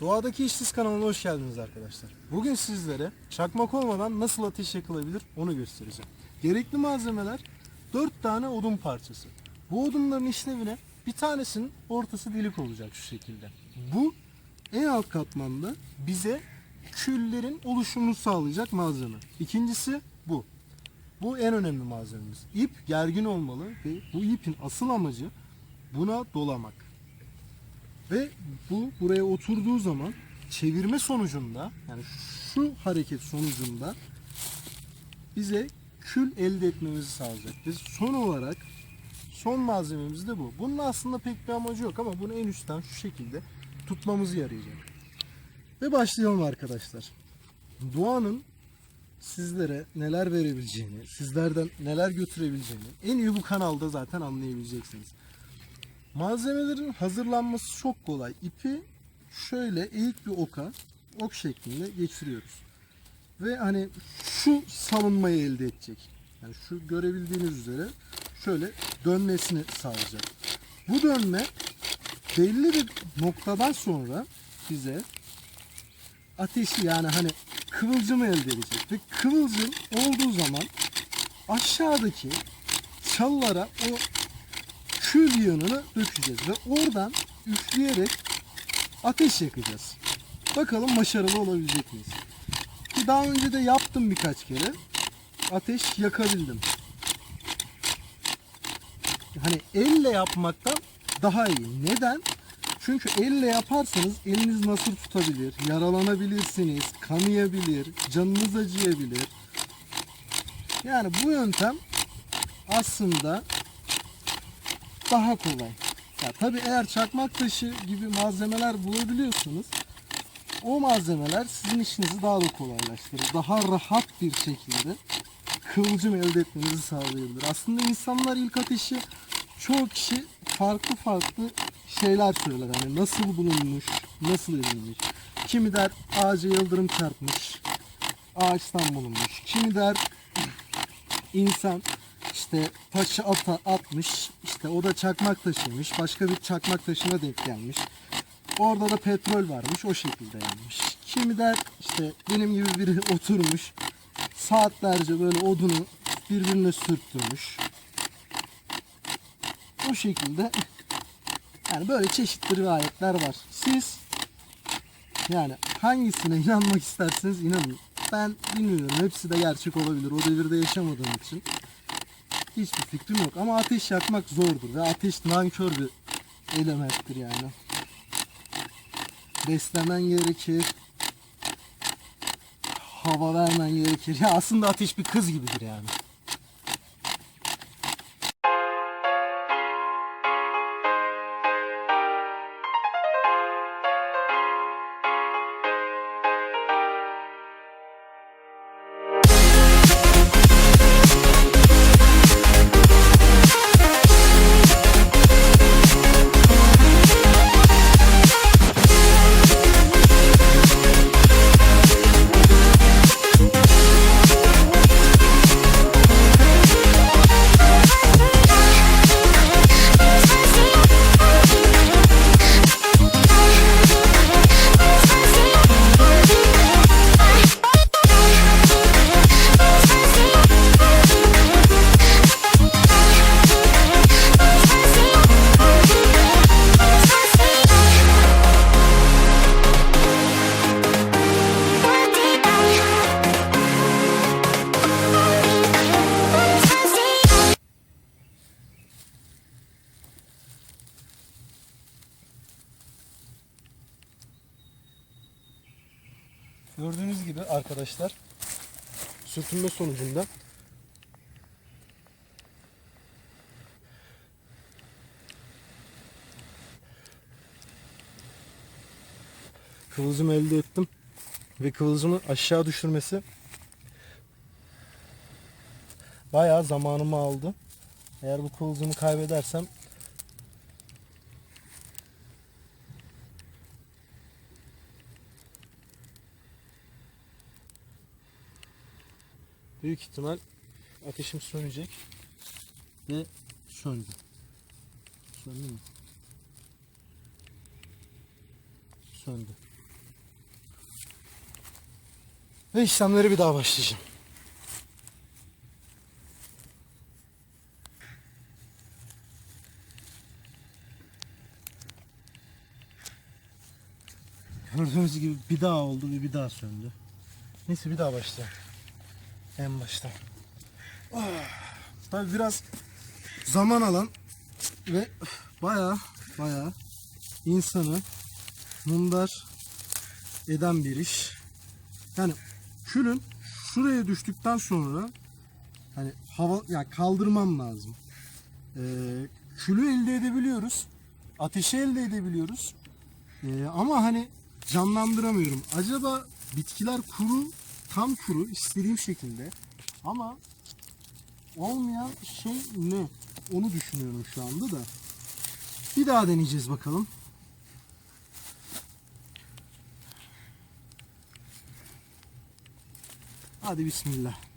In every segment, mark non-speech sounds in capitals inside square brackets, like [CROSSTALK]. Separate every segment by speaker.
Speaker 1: Doğadaki İşsiz kanalına hoş geldiniz arkadaşlar. Bugün sizlere çakmak olmadan nasıl ateş yakılabilir onu göstereceğim. Gerekli malzemeler 4 tane odun parçası. Bu odunların işlevine bir tanesinin ortası delik olacak şu şekilde. Bu en alt katmanda bize küllerin oluşumunu sağlayacak malzeme. İkincisi bu. Bu en önemli malzememiz. İp gergin olmalı ve bu ipin asıl amacı buna dolamak. Ve bu buraya oturduğu zaman çevirme sonucunda yani şu hareket sonucunda bize kül elde etmemizi sağlayacak. Ve son olarak son malzememiz de bu. Bunun aslında pek bir amacı yok ama bunu en üstten şu şekilde tutmamızı yarayacak. Ve başlayalım arkadaşlar. Doğanın sizlere neler verebileceğini, sizlerden neler götürebileceğini en iyi bu kanalda zaten anlayabileceksiniz. Malzemelerin hazırlanması çok kolay. İpi şöyle eğik bir oka, ok şeklinde geçiriyoruz. Ve hani şu salınmayı elde edecek. Yani şu görebildiğiniz üzere şöyle dönmesini sağlayacak. Bu dönme belli bir noktadan sonra bize ateşi yani hani kıvılcımı elde edecek. Ve kıvılcım olduğu zaman aşağıdaki çalılara o kül yığınını dökeceğiz ve oradan üfleyerek ateş yakacağız. Bakalım başarılı olabilecek miyiz? Daha önce de yaptım birkaç kere. Ateş yakabildim. Hani elle yapmaktan daha iyi. Neden? Çünkü elle yaparsanız eliniz nasır tutabilir, yaralanabilirsiniz, kanayabilir, canınız acıyabilir. Yani bu yöntem aslında daha kolay. Ya tabii eğer çakmak taşı gibi malzemeler bulabiliyorsanız o malzemeler sizin işinizi daha da kolaylaştırır. Daha rahat bir şekilde kıvılcım elde etmenizi sağlayabilir. Aslında insanlar ilk ateşi çoğu kişi farklı farklı şeyler söyler. Hani nasıl bulunmuş, nasıl edilmiş. Kimi der ağaca yıldırım çarpmış, ağaçtan bulunmuş. Kimi der insan işte taşı ata, atmış, işte o da çakmak taşıymış, başka bir çakmak taşına denk gelmiş. Orada da petrol varmış, o şekilde yanmış. Kimi der işte benim gibi biri [LAUGHS] oturmuş, saatlerce böyle odunu birbirine sürttürmüş. O şekilde yani böyle çeşitli rivayetler var. Siz yani hangisine inanmak isterseniz inanın. Ben bilmiyorum. Hepsi de gerçek olabilir. O devirde yaşamadığım için. Hiçbir fikrim yok. Ama ateş yakmak zordur. Ve ateş nankör bir elementtir yani. Beslemen gerekir. Hava vermen gerekir. Ya aslında ateş bir kız gibidir yani. Arkadaşlar sürtünme sonucunda kıvılcım elde ettim ve kıvılcımı aşağı düşürmesi bayağı zamanımı aldı. Eğer bu kıvılcımı kaybedersem büyük ihtimal ateşim sönecek ve söndü. Söndü mü? Söndü. Ve işlemlere bir daha başlayacağım. Gördüğünüz gibi bir daha oldu ve bir daha söndü. Neyse bir daha başlayalım. En baştan. Ah, Tabii biraz zaman alan ve baya baya insanı mundar eden bir iş. Yani külün şuraya düştükten sonra hani hava yani kaldırmam lazım. Ee, külü elde edebiliyoruz. Ateşi elde edebiliyoruz. Ee, ama hani canlandıramıyorum. Acaba bitkiler kuru, tam kuru istediğim şekilde ama olmayan şey ne? Onu düşünüyorum şu anda da. Bir daha deneyeceğiz bakalım. Hadi bismillah.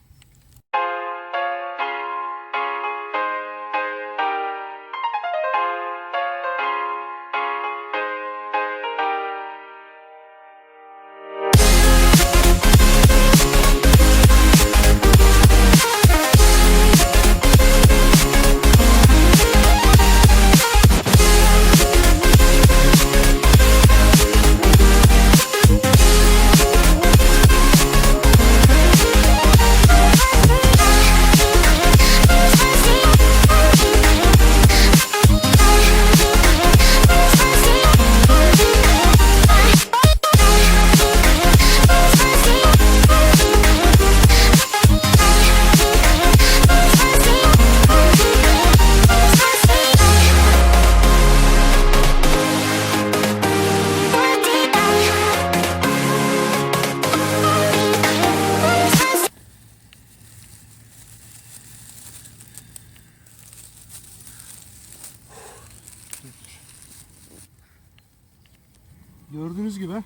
Speaker 1: Gördüğünüz gibi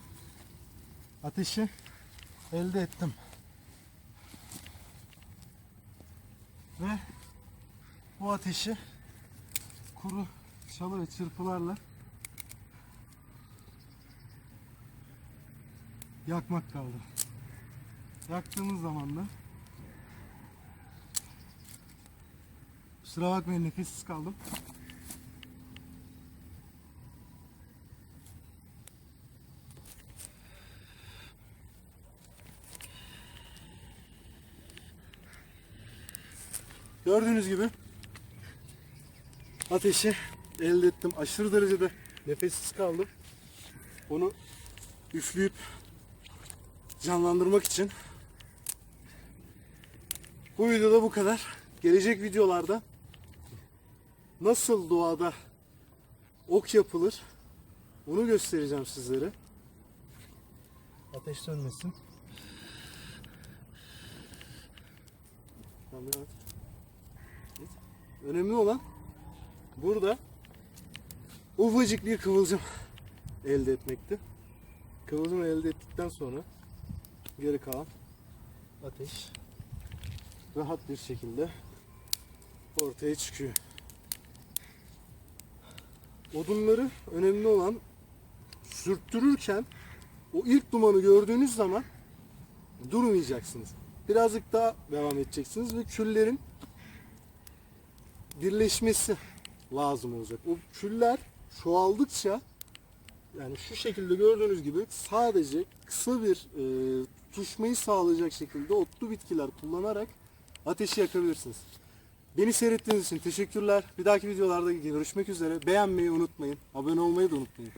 Speaker 1: ateşi elde ettim. Ve bu ateşi kuru çalı ve çırpılarla yakmak kaldı. Yaktığımız zaman da kusura bakmayın nefessiz kaldım. Gördüğünüz gibi ateşi elde ettim. Aşırı derecede nefessiz kaldım. Onu üfleyip canlandırmak için bu videoda bu kadar. Gelecek videolarda nasıl doğada ok yapılır onu göstereceğim sizlere. Ateş sönmesin. Tamam, evet. Önemli olan burada ufacık bir kıvılcım elde etmekti. Kıvılcım elde ettikten sonra geri kalan ateş rahat bir şekilde ortaya çıkıyor. Odunları önemli olan sürttürürken o ilk dumanı gördüğünüz zaman durmayacaksınız. Birazcık daha devam edeceksiniz ve küllerin birleşmesi lazım olacak. O küller çoğaldıkça yani şu şekilde gördüğünüz gibi sadece kısa bir e, tutuşmayı sağlayacak şekilde otlu bitkiler kullanarak ateşi yakabilirsiniz. Beni seyrettiğiniz için teşekkürler. Bir dahaki videolarda görüşmek üzere. Beğenmeyi unutmayın. Abone olmayı da unutmayın.